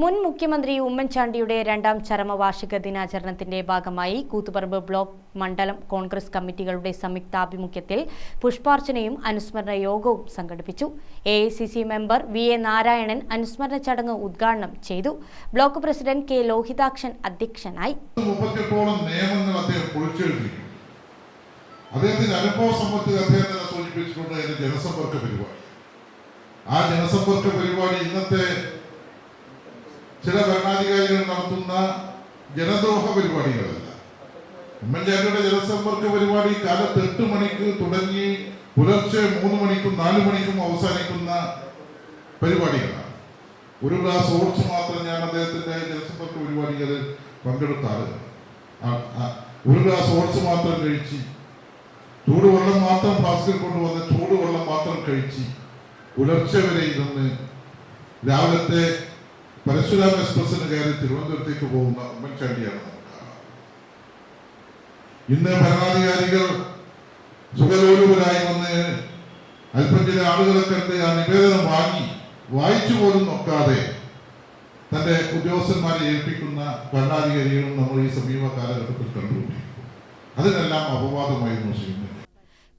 മുൻ മുഖ്യമന്ത്രി ഉമ്മൻചാണ്ടിയുടെ രണ്ടാം ചരമവാർഷിക ദിനാചരണത്തിന്റെ ഭാഗമായി കൂത്തുപറമ്പ് ബ്ലോക്ക് മണ്ഡലം കോൺഗ്രസ് കമ്മിറ്റികളുടെ സംയുക്താഭിമുഖ്യത്തിൽ പുഷ്പാർച്ചനയും അനുസ്മരണ യോഗവും സംഘടിപ്പിച്ചു. A member V A Narayanan അനുസ്മരണ ചടങ്ങ് ഉദ്ഘാടനം ചെയ്തു. ബ്ലോക്ക് പ്രസിഡന്റ് കെ ലോഹിതാക്ഷൻ അധ്യക്ഷനായി. അദ്ദേഹം ആ ജനസമ്പർക്ക പരിപാടി ഇന്നത്തെ ചില ഭരണാധികാരികൾ നടത്തുന്ന ജനദ്രോഹ പരിപാടികളല്ല. ഉമ്മൻചാണ്ടിയുടെ ജനസമ്പർക്ക പരിപാടി കാലത്ത് എട്ട് മണിക്ക് തുടങ്ങി പുലർച്ചെ മൂന്ന് മണിക്കും നാല് മണിക്കും അവസാനിക്കുന്ന പരിപാടികളാണ്. ഒരു ഗ്ലാസ് ഓർച്ച് മാത്രം ഞാൻ അദ്ദേഹത്തിന്റെ ജനസമ്പർക്ക പരിപാടികളിൽ പങ്കെടുത്ത ആളുകൾ. ആ- ആ- ഒരു ഗ്ലാസ് ഓർച്ച് മാത്രം കഴിച്ച് ചൂടുവെള്ളം മാത്രം ഫ്ലാസ്കിൽ കൊണ്ടുവന്ന് ചൂടുവെള്ളം മാത്രം കഴിച്ച് പുലർച്ചെ വരെ ഇരുന്ന് രാവിലത്തെ പരശുരാം എക്സ്പ്രസിന് കയറി തിരുവനന്തപുരത്തേക്ക് പോകുന്ന ഉമ്മൻചാണ്ടിയാണ് ഇന്ന് ഭരണാധികാരികൾ സുഖലോലുപരായി വന്ന് അല്പം ചില ആളുകളെ കണ്ട് ആ നിവേദനം വാങ്ങി വായിച്ചു പോലും നോക്കാതെ തന്റെ ഉദ്യോഗസ്ഥന്മാരെ ഏൽപ്പിക്കുന്ന ഭരണാധികാരികളും നമ്മൾ ഈ സമീപ കാലഘട്ടത്തിൽ കണ്ടുകൊണ്ടിരിക്കും അതിനെല്ലാം അപവാദമായിരുന്നു ഉമ്മൻചാണ്ടി.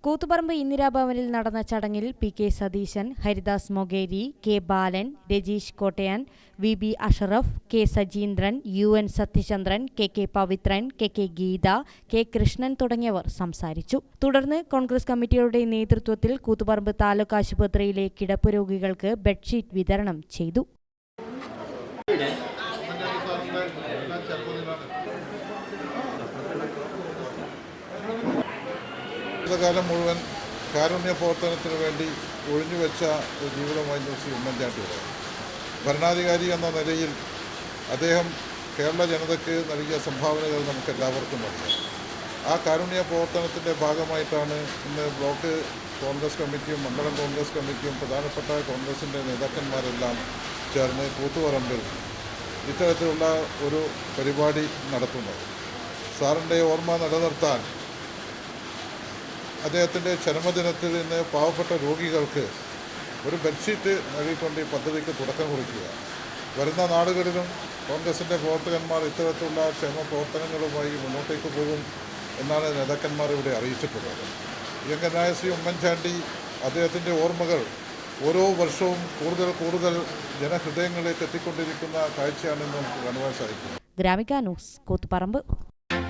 കൂത്തുപറമ്പ് ഇന്ദിരാഭവനിൽ നടന്ന ചടങ്ങിൽ P K Satheesan Haridas Mogeri K Balan Rajeesh Kottayan V B Ashraf K Sajeendran U N Sathyachandran K K Pavithran K K Geetha K Krishnan തുടങ്ങിയവർ സംസാരിച്ചു. തുടർന്ന് കോൺഗ്രസ് കമ്മിറ്റിയുടെ നേതൃത്വത്തിൽ കൂത്തുപറമ്പ് താലൂക്ക് ആശുപത്രിയിലെ കിടപ്പുരോഗികൾക്ക് ബെഡ്ഷീറ്റ് വിതരണം ചെയ്തു. ജീവിതകാലം മുഴുവൻ കാരുണ്യ പ്രവർത്തനത്തിന് വേണ്ടി ഒഴിഞ്ഞുവെച്ച ജീവിതമായിരുന്നു ശ്രീ ഉമ്മൻചാണ്ടിയുടെ ഭരണാധികാരി എന്ന നിലയിൽ അദ്ദേഹം കേരള ജനതയ്ക്ക് നൽകിയ സംഭാവനകൾ നമുക്ക് എല്ലാവർക്കും അറിയാം. ആ കാരുണ്യ പ്രവർത്തനത്തിന്റെ ഭാഗമായിട്ടാണ് ഇന്ന് ബ്ലോക്ക് കോൺഗ്രസ് കമ്മിറ്റിയും മണ്ഡലം കോൺഗ്രസ് കമ്മിറ്റിയും പ്രധാനപ്പെട്ട കോൺഗ്രസിന്റെ നേതാക്കന്മാരെല്ലാം ചേർന്ന് കൂത്തുപറമ്പിൽ ഇത്തരത്തിലുള്ള ഒരു പരിപാടി നടത്തുന്നത്. സാറിന്റെ ഓർമ്മ നിലനിർത്താൻ അദ്ദേഹത്തിന്റെ ചരമദിനത്തിൽ നിന്ന് പാവപ്പെട്ട രോഗികൾക്ക് ഒരു ബെഡ്ഷീറ്റ് നൽകിക്കൊണ്ട് ഈ പദ്ധതിക്ക് തുടക്കം കുറിക്കുക. വരുന്ന നാടുകളിലും കോൺഗ്രസിന്റെ പ്രവർത്തകന്മാർ ഇത്തരത്തിലുള്ള ക്ഷേമ പ്രവർത്തനങ്ങളുമായി മുന്നോട്ടേക്ക് പോകും എന്നാണ് നേതാക്കന്മാർ ഇവിടെ അറിയിച്ചിട്ടുള്ളത്. യങ്കനായ ശ്രീ ഉമ്മൻചാണ്ടി അദ്ദേഹത്തിന്റെ ഓർമ്മകൾ ഓരോ വർഷവും കൂടുതൽ കൂടുതൽ ജനഹൃദയങ്ങളിലേക്ക് എത്തിക്കൊണ്ടിരിക്കുന്ന കാഴ്ചയാണെന്ന് നമുക്ക് കാണുവാൻ സാധിക്കും Gramika news Koothuparamba.